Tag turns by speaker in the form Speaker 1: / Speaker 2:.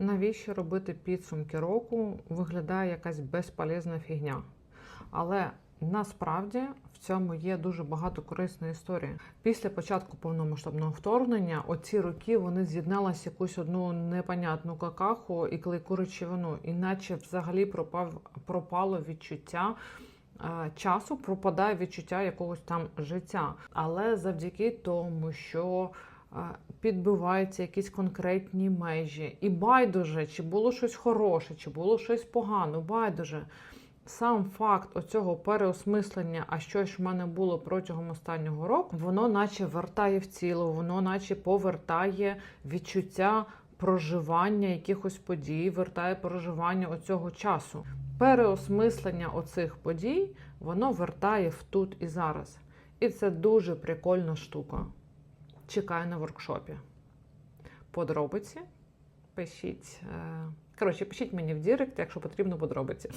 Speaker 1: навіщо робити підсумки року? Виглядає якась безполезна фігня. Але насправді в цьому є дуже багато корисної історії. Після початку повномасштабного вторгнення оці роки вони з'єдналися якусь одну непонятну какаху і клейку речовину, іначе взагалі пропав, пропало відчуття. е, Часу пропадає відчуття якогось там життя, але завдяки тому, що підбиваються якісь конкретні межі, і байдуже, чи було щось хороше, чи було щось погано, байдуже. Сам факт оцього переосмислення, а що ж в мене було протягом останнього року, воно наче вертає в ціло, воно наче повертає відчуття проживання якихось подій, вертає проживання оцього часу. Переосмислення оцих подій, воно вертає в тут і зараз. І це дуже прикольна штука. Чекаю на воркшопі. Подробиці пишіть. е, Коротше, пишіть мені в Дірект, якщо потрібно подробиці.